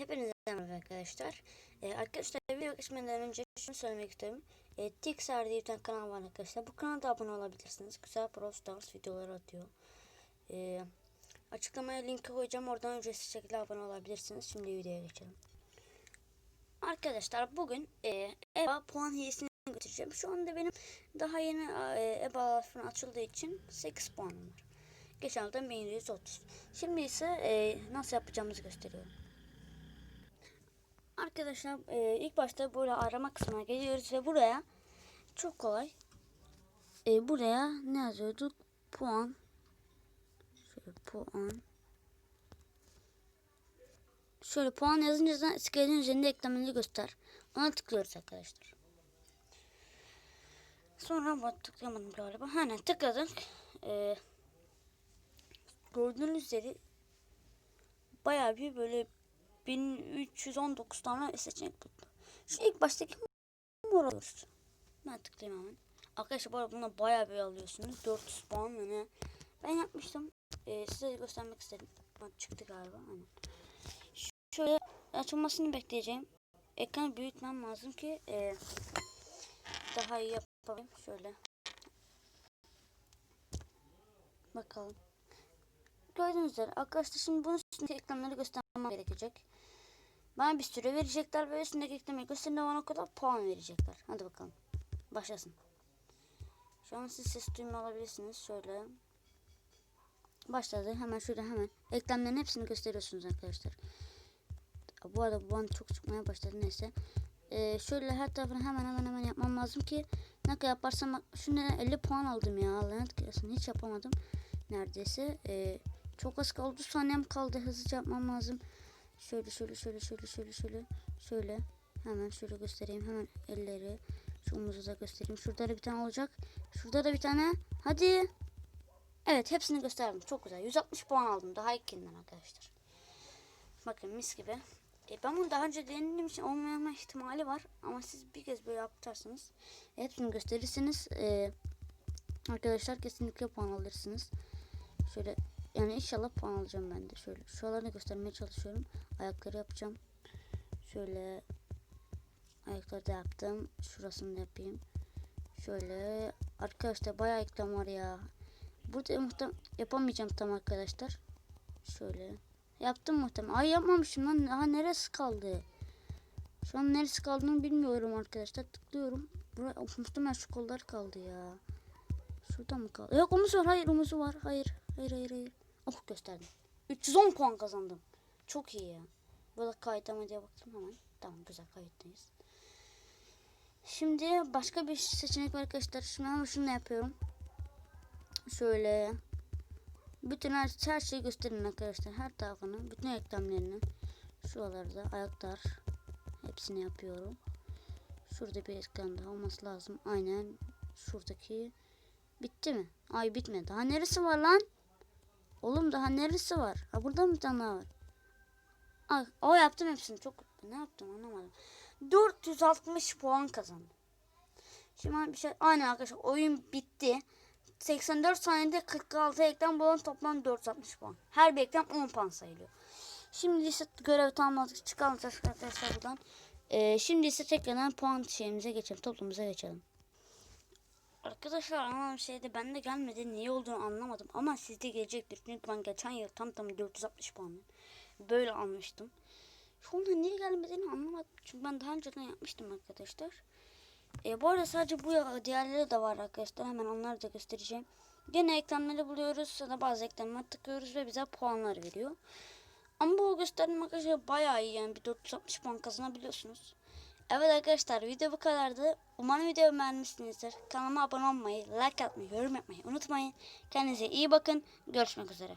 Hepinize merhaba arkadaşlar. Ee, arkadaşlar video geçmeden önce şunu söylemek istiyorum. Ee, Tixar diye bir kanal var arkadaşlar. Bu kanalda abone olabilirsiniz. Güzel Pro Stars videoları atıyor. Ee, açıklamaya linki koyacağım. Oradan ücretsiz şekilde abone olabilirsiniz. Şimdi videoya geçelim. Arkadaşlar bugün e, EBA puan hilesini götüreceğim. Şu anda benim daha yeni e, EBA falan açıldığı için 8 puanım var. Geçen hafta 1130. Şimdi ise e, nasıl yapacağımızı gösteriyorum. Arkadaşlar e, ilk başta böyle arama kısmına geliyoruz ve buraya çok kolay. E, buraya ne yazıyorduk? Puan. Şöyle puan. Şöyle puan yazınca da iskeletin üzerinde eklemini göster. Ona tıklıyoruz arkadaşlar. Sonra bak tıklayamadım galiba. Hani tıkladık. E, gördüğünüz üzere bayağı bir böyle 1319 tane seçenek buldu. Şu ilk baştaki mor. Ben tıklayayım hemen. Arkadaşlar bu arada buna bayağı bir alıyorsunuz. 400 puan mı ne? Ben yapmıştım. Ee, size göstermek istedim. Çıktı galiba. Aynen. Şöyle açılmasını bekleyeceğim. Ekranı büyütmem lazım ki e, daha iyi yapayım. Şöyle. Bakalım. Gördüğünüz üzere arkadaşlar şimdi bunun üstündeki eklemleri göstermem gerekecek. Bana bir süre verecekler ve üstündeki eklemeyi gösterince bana kadar puan verecekler. Hadi bakalım. Başlasın. Şu an siz ses duymuyor olabilirsiniz. Şöyle. Başladı. Hemen şöyle hemen. Eklemlerin hepsini gösteriyorsunuz arkadaşlar. Bu arada bu bana çok çıkmaya başladı. Neyse. Ee, şöyle her tarafını hemen hemen hemen yapmam lazım ki ne kadar yaparsam şimdi 50 puan aldım ya. Lanet gelsin. Hiç yapamadım. Neredeyse. Ee, çok az kaldı. saniyem kaldı. Hızlıca yapmam lazım. Şöyle şöyle şöyle şöyle şöyle şöyle şöyle hemen şöyle göstereyim. Hemen elleri şu omuzu da göstereyim. Şurada da bir tane olacak. Şurada da bir tane. Hadi. Evet hepsini gösterdim. Çok güzel. 160 puan aldım. Daha ilkinden arkadaşlar. Bakın mis gibi. E, ben bunu daha önce denediğim için olmayama ihtimali var. Ama siz bir kez böyle yaparsanız hepsini gösterirseniz e, arkadaşlar kesinlikle puan alırsınız. Şöyle yani inşallah puan alacağım ben de. Şöyle şuralarını göstermeye çalışıyorum. Ayakları yapacağım. Şöyle ayakları da yaptım. Şurasını da yapayım. Şöyle arkadaşlar bayağı eklem var ya. Burada muhtemelen yapamayacağım tam arkadaşlar. Şöyle yaptım muhtemelen. Ay yapmamışım lan. Daha neresi kaldı? Şu an neresi kaldığını bilmiyorum arkadaşlar. Tıklıyorum. Buraya muhtemelen şu kollar kaldı ya. Şurada mı kaldı? Yok omuz var. Hayır omuzu var. Hayır. Hayır hayır hayır. Oh gösterdim. 310 puan kazandım. Çok iyi ya. Burada kayıt ama diye baktım hemen. Tamam güzel kayıttayız. Şimdi başka bir seçenek var arkadaşlar. Şimdi hemen şunu yapıyorum. Şöyle. Bütün her, her şeyi gösterin arkadaşlar. Her tarafını. Bütün eklemlerini. Şuralarda ayaklar. Hepsini yapıyorum. Şurada bir ekran daha olması lazım. Aynen. Şuradaki. Bitti mi? Ay bitmedi. Daha neresi var lan? Oğlum daha neresi var? Ha burada mı bir tane daha var? Ay, o yaptım hepsini. Çok ne yaptım anlamadım. 460 puan kazandım. Şimdi bir şey aynen arkadaşlar oyun bitti. 84 saniyede 46 ekran bulan toplam 460 puan. Her bir ekran 10 puan sayılıyor. Şimdi ise görev tamamladık. Çıkalım arkadaşlar buradan. Ee, şimdi ise tekrardan puan şeyimize geçelim. Toplumuza geçelim. Arkadaşlar anladığım şeyde bende gelmedi. Niye olduğunu anlamadım. Ama sizde gelecektir. Çünkü ben geçen yıl tam tam 460 puanla böyle almıştım. Şu anda niye gelmediğini anlamadım. Çünkü ben daha önceden yapmıştım arkadaşlar. E, bu arada sadece bu ya- diğerleri de var arkadaşlar. Hemen onları da göstereceğim. Gene eklemleri buluyoruz. Sonra bazı eklemler tıklıyoruz ve bize puanlar veriyor. Ama bu gösterme arkadaşlar bayağı iyi yani bir 460 puan kazanabiliyorsunuz. Evet arkadaşlar video bu kadardı. Umarım videomu beğenmişsinizdir. Kanalıma abone olmayı, like atmayı, yorum yapmayı unutmayın. Kendinize iyi bakın. Görüşmek üzere.